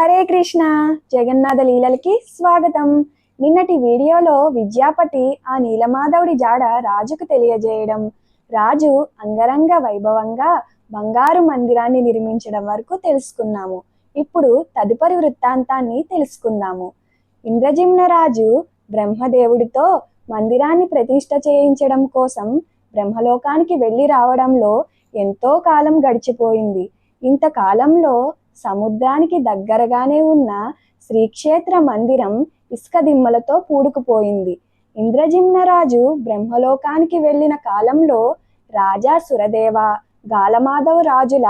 హరే కృష్ణ. జగన్నాథ లీలలకి స్వాగతం. నిన్నటి వీడియోలో విద్యాపతి ఆ నీలమాధవుడి జాడ రాజుకు తెలియజేయడం. రాజు అంగరంగ వైభవంగా బంగారు మందిరాన్ని నిర్మించడం వరకు తెలుసుకున్నాము. ఇప్పుడు తదుపరి వృత్తాంతాన్ని తెలుసుకుందాము. ఇంద్రజిమ్న రాజు బ్రహ్మదేవుడితో మందిరాన్ని ప్రతిష్ట చేయించడం కోసం బ్రహ్మలోకానికి వెళ్ళి రావడంలో ఎంతో కాలం గడిచిపోయింది. ఇంతకాలంలో సముద్రానికి దగ్గరగానే ఉన్న శ్రీక్షేత్ర మందిరం ఇసుక దిమ్మలతో పూడుకుపోయింది. ఇంద్రజిమ్నరాజు బ్రహ్మలోకానికి వెళ్ళిన కాలంలో రాజా సురదేవ గాలమాధవ రాజుల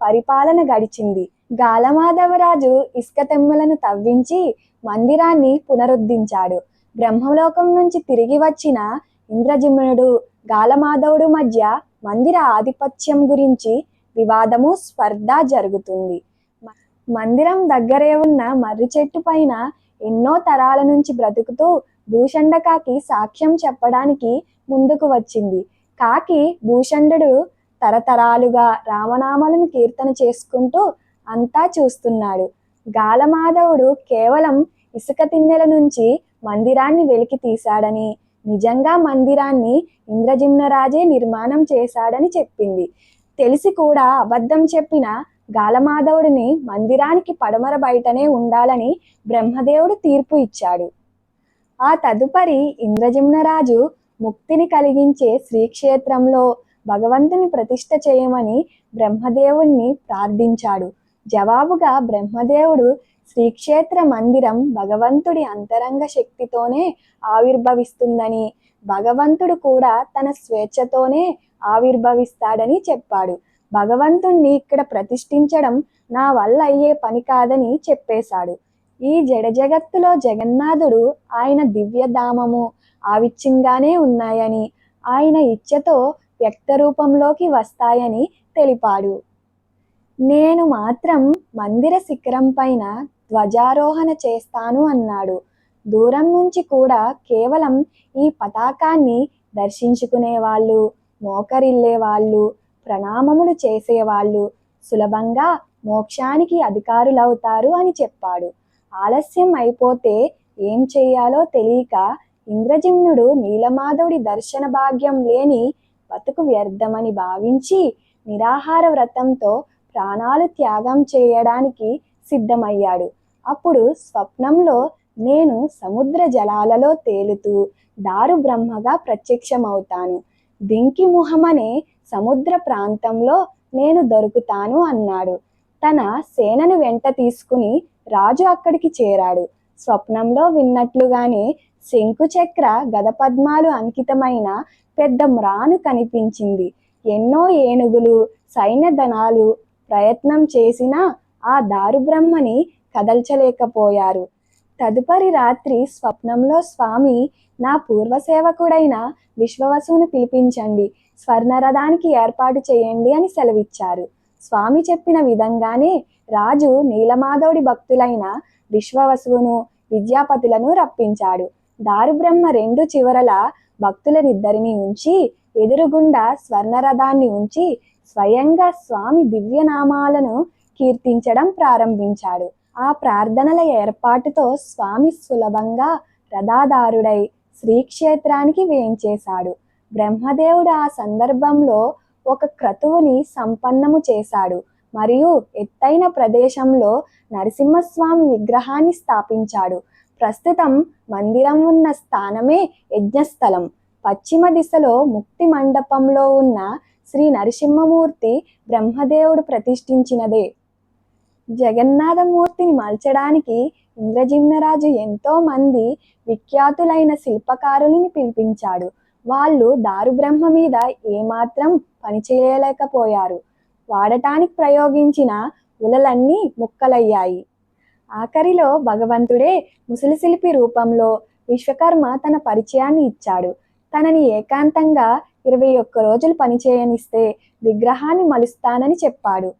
పరిపాలన గడిచింది. గాలమాధవరాజు ఇసుక తెమ్మలను తవ్వించి మందిరాన్ని పునరుద్ధరించాడు బ్రహ్మలోకం నుంచి తిరిగి వచ్చిన ఇంద్రజిమ్నుడు గాలమాధవుడు మధ్య మందిర ఆధిపత్యం గురించి వివాదము స్పర్ధ జరుగుతుంది. మందిరం దగ్గరే ఉన్న మర్రి చెట్టు పైన ఎన్నో తరాల నుంచి బ్రతుకుతూ భూషండకాకి సాక్ష్యం చెప్పడానికి ముందుకు వచ్చింది. కాకి భూషండు తరతరాలుగా రామనామాలను కీర్తన చేసుకుంటూ అంతా చూస్తున్నాడు. గాలమాధవుడు కేవలం ఇసుక తిన్నెల నుంచి మందిరాన్ని వెలికి తీశాడని నిజంగా మందిరాన్ని ఇంద్రజిమ్నరాజే నిర్మాణం చేశాడని చెప్పింది. తెలిసి కూడా అబద్ధం చెప్పిన గాలమాధవుడిని మందిరానికి పడమర బయటనే ఉండాలని బ్రహ్మదేవుడు తీర్పు ఇచ్చాడు. ఆ తదుపరి ఇంద్రజిమ్నరాజు ముక్తిని కలిగించే శ్రీక్షేత్రంలో భగవంతుని ప్రతిష్ఠ చేయమని బ్రహ్మదేవుణ్ణి ప్రార్థించాడు. జవాబుగా బ్రహ్మదేవుడు శ్రీక్షేత్ర మందిరం భగవంతుడి అంతరంగ శక్తితోనే ఆవిర్భవిస్తుందని భగవంతుడు కూడా తన స్వేచ్ఛతోనే ఆవిర్భవిస్తాడని చెప్పాడు. భగవంతుణ్ణి ఇక్కడ ప్రతిష్ఠించడం నా వల్ల అయ్యే పని కాదని చెప్పేశాడు. ఈ జడ జగత్తులో జగన్నాథుడు ఆయన దివ్యధామము ఆవిచ్యంగానే ఉన్నాయని ఆయన ఇచ్ఛతో వ్యక్త రూపంలోకి వస్తాయని తెలిపాడు. నేను మాత్రం మందిర శిఖరం పైన ధ్వజారోహణ చేస్తాను అన్నాడు. దూరం నుంచి కూడా కేవలం ఈ పతాకాన్ని దర్శించుకునే వాళ్ళు మోకరిల్లే వాళ్ళు ప్రణామములు చేసేవాళ్ళు సులభంగా మోక్షానికి అధికారులవుతారు అని చెప్పాడు. ఆలస్యం అయిపోతే ఏం చేయాలో తెలియక ఇంద్రజిమ్నుడు నీలమాధవుడి దర్శన భాగ్యం లేని బతుకు వ్యర్థమని భావించి నిరాహార వ్రతంతో ప్రాణాలు త్యాగం చేయడానికి సిద్ధమయ్యాడు. అప్పుడు స్వప్నంలో నేను సముద్ర జలాలలో తేలుతూ దారు బ్రహ్మగా ప్రత్యక్షమవుతాను. దింకి ముహమనే సముద్ర ప్రాంతంలో నేను దొరుకుతాను అన్నాడు. తన సేనను వెంట తీసుకుని రాజు అక్కడికి చేరాడు. స్వప్నంలో విన్నట్లుగానే శంకుచక్ర గదపద్మాలు అంకితమైన పెద్ద మ్రాను కనిపించింది. ఎన్నో ఏనుగులు సైన్యధనాలు ప్రయత్నం చేసినా ఆ దారుబ్రహ్మని కదల్చలేకపోయారు. తదుపరి రాత్రి స్వప్నంలో స్వామి నా పూర్వసేవకుడైన విశ్వవసుని పిలిపించండి. స్వర్ణరథానికి ఏర్పాటు చేయండి అని సెలవిచ్చారు. స్వామి చెప్పిన విధంగానే రాజు నీలమాధవుడి భక్తులైన విశ్వవసువును విద్యాపతులను రప్పించాడు. దారుబ్రహ్మ రెండు చివరల భక్తులనిద్దరిని ఉంచి ఎదురుగుండా స్వర్ణరథాన్ని ఉంచి స్వయంగా స్వామి దివ్యనామాలను కీర్తించడం ప్రారంభించాడు. ఆ ప్రార్థనల ఏర్పాటుతో స్వామి సులభంగా రథాదారుడై శ్రీక్షేత్రానికి వేయించేశాడు. బ్రహ్మదేవుడు ఆ సందర్భంలో ఒక క్రతువుని సంపన్నము చేశాడు. మరియు ఎత్తైన ప్రదేశంలో నరసింహస్వామి విగ్రహాన్ని స్థాపించాడు. ప్రస్తుతం మందిరం ఉన్న స్థానమే యజ్ఞస్థలం. పశ్చిమ దిశలో ముక్తి మండపంలో ఉన్న శ్రీ నరసింహమూర్తి బ్రహ్మదేవుడు ప్రతిష్ఠించినదే. జగన్నాథమూర్తిని మలచడానికి ఇంద్రజిమ్నరాజు ఎంతో మంది విఖ్యాతులైన శిల్పకారులని పిలిపించాడు. వాళ్ళు దారుబ్రహ్మ మీద ఏమాత్రం పని చేయలేకపోయారు. వాడటానికి ప్రయోగించిన ఉలలన్నీ ముక్కలయ్యాయి. ఆఖరిలో భగవంతుడే ముసలి శిల్పి రూపంలో విశ్వకర్మ తన పరిచయాన్ని ఇచ్చాడు. తనని ఏకాంతంగా ఇరవై ఒక్క రోజులు పనిచేయనిస్తే విగ్రహాన్ని మలుస్తానని చెప్పాడు.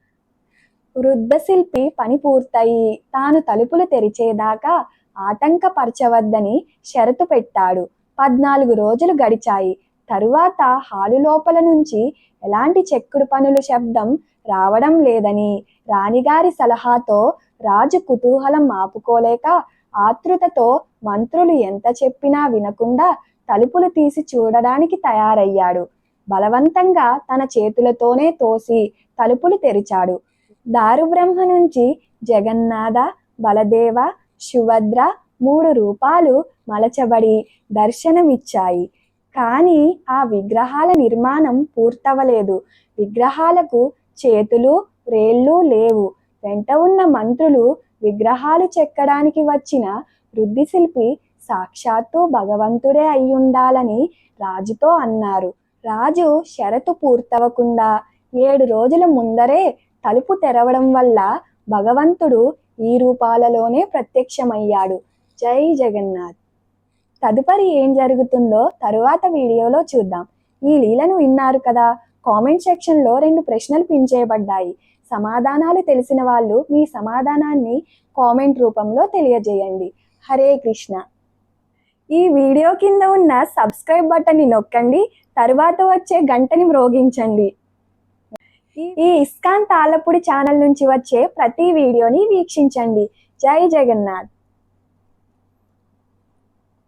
వృద్ధ శిల్పి పని పూర్తయి తాను తలుపులు తెరిచేదాకా ఆటంకపరచవద్దని షరతు పెట్టాడు. పద్నాలుగు రోజులు గడిచాయి. తరువాత హాలు లోపల నుంచి ఎలాంటి చెక్కుడు పనులు శబ్దం రావడం లేదని రాణిగారి సలహాతో రాజు కుతూహలం ఆపుకోలేక ఆతృతతో మంత్రులు ఎంత చెప్పినా వినకుండా తలుపులు తీసి చూడడానికి తయారయ్యాడు. బలవంతంగా తన చేతులతోనే తోసి తలుపులు తెరిచాడు. దారుబ్రహ్మ నుంచి జగన్నాథ బలదేవ శుభద్ర మూడు రూపాలు మలచబడి దర్శనమిచ్చాయి. కానీ ఆ విగ్రహాల నిర్మాణం పూర్తవలేదు. విగ్రహాలకు చేతులు రేళ్ళు లేవు. వెంట ఉన్న మంత్రులు విగ్రహాలు చెక్కడానికి వచ్చిన వృద్ధిశిల్పి సాక్షాత్తు భగవంతుడే అయ్యుండాలని రాజుతో అన్నారు. రాజు షరతు పూర్తవకుండా ఏడు రోజుల ముందరే తలుపు తెరవడం వల్ల భగవంతుడు ఈ రూపాలలోనే ప్రత్యక్షమయ్యాడు. జై జగన్నాథ్. తదుపరి ఏం జరుగుతుందో తరువాత వీడియోలో చూద్దాం. ఈ లీలను విన్నారు కదా? కామెంట్ సెక్షన్లో రెండు ప్రశ్నలు పిన్ చేయబడ్డాయి. సమాధానాలు తెలిసిన వాళ్ళు మీ సమాధానాన్ని కామెంట్ రూపంలో తెలియజేయండి. హరే కృష్ణ. ఈ వీడియో కింద ఉన్న సబ్స్క్రైబ్ బటన్ని నొక్కండి. తరువాత వచ్చే గంటని మ్రోగించండి. ఈ ఇస్కాన్ తాళపుడి ఛానల్ నుంచి వచ్చే ప్రతి వీడియోని వీక్షించండి. జై జగన్నాథ్.